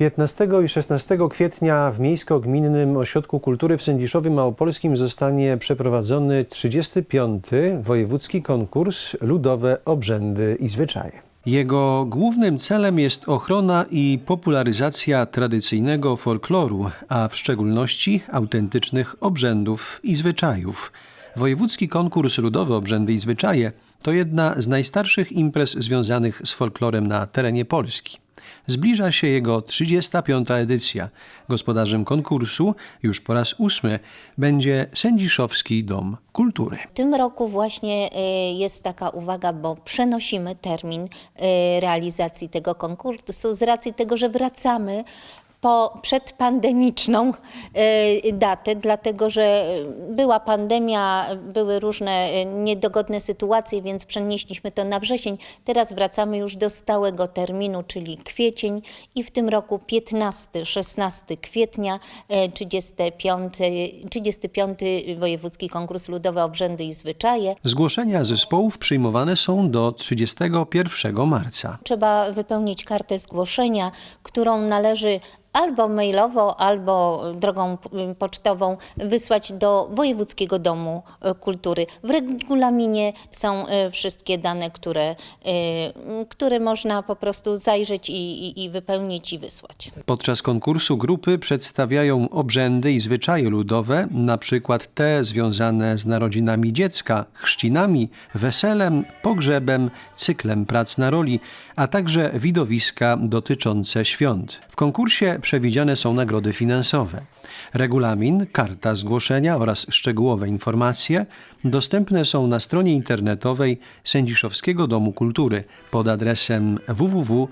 15 i 16 kwietnia w Miejsko-Gminnym Ośrodku Kultury w Sędziszowie Małopolskim zostanie przeprowadzony 35. Wojewódzki Konkurs Ludowe Obrzędy i Zwyczaje. Jego głównym celem jest ochrona i popularyzacja tradycyjnego folkloru, a w szczególności autentycznych obrzędów i zwyczajów. Wojewódzki konkurs Ludowe Obrzędy i Zwyczaje to jedna z najstarszych imprez związanych z folklorem na terenie Polski. Zbliża się jego 35. edycja. Gospodarzem konkursu już po raz ósmy będzie Sędziszowski Dom Kultury. W tym roku właśnie y, jest taka uwaga, bo przenosimy termin y, realizacji tego konkursu z racji tego, że wracamy po przedpandemiczną y, datę, dlatego że była pandemia, były różne y, niedogodne sytuacje, więc przenieśliśmy to na wrzesień. Teraz wracamy już do stałego terminu, czyli kwiecień i w tym roku 15-16 kwietnia y, 35, 35 Wojewódzki Konkurs Ludowe Obrzędy i Zwyczaje. Zgłoszenia zespołów przyjmowane są do 31 marca. Trzeba wypełnić kartę zgłoszenia, którą należy albo mailowo, albo drogą pocztową wysłać do Wojewódzkiego Domu y, Kultury. W regulaminie są y, wszystkie dane, które, y, które można po prostu zajrzeć i, i, i wypełnić i wysłać. Podczas konkursu grupy przedstawiają obrzędy i zwyczaje ludowe, na przykład te związane z narodzinami dziecka, chrzcinami, weselem, pogrzebem, cyklem prac na roli, a także widowiska dotyczące świąt. W konkursie przewidziane są nagrody finansowe. Regulamin, karta zgłoszenia oraz szczegółowe informacje dostępne są na stronie internetowej Sędziszowskiego Domu Kultury pod adresem www.mgoks.pl.